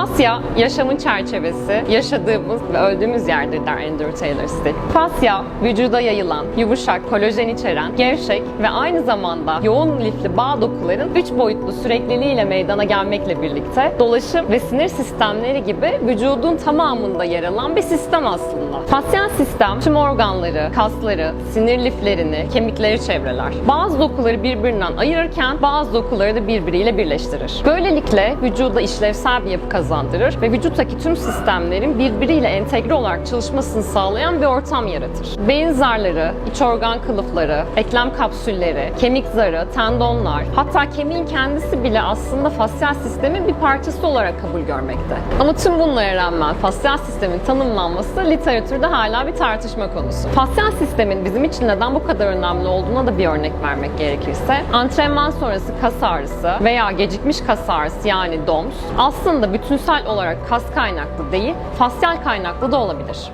Fasya, yaşamın çerçevesi, yaşadığımız ve öldüğümüz yerdir der Andrew Taylor Still. Fasya, vücuda yayılan, yumuşak, kolajen içeren, gevşek ve aynı zamanda yoğun lifli bağ dokuların üç boyutlu sürekliliğiyle meydana gelmekle birlikte dolaşım ve sinir sistemleri gibi vücudun tamamında yer alan bir sistem aslında. Fasyal sistem tüm organları, kasları, sinir liflerini, kemikleri çevreler. Bazı dokuları birbirinden ayırırken bazı dokuları da birbiriyle birleştirir. Böylelikle vücuda işlevsel bir yapı kazandırır ve vücuttaki tüm sistemlerin birbiriyle entegre olarak çalışmasını sağlayan bir ortam yaratır. Beyin zarları, iç organ kılıfları, eklem kapsülleri, kemik zarı, tendonlar, hatta kemiğin kendisi bile aslında fasyal sistemin bir parçası olarak kabul görmekte. Ama tüm bunlara rağmen fasyal sistemin tanımlanması literatürde hala bir tartışma konusu. Fasyal sistemin bizim için neden bu kadar önemli olduğuna da bir örnek vermek gerekirse, antrenman sonrası kas ağrısı veya gecikmiş kas ağrısı yani DOMS aslında bütünsel olarak kas kaynaklı değil, fasyal kaynaklı da olabilir.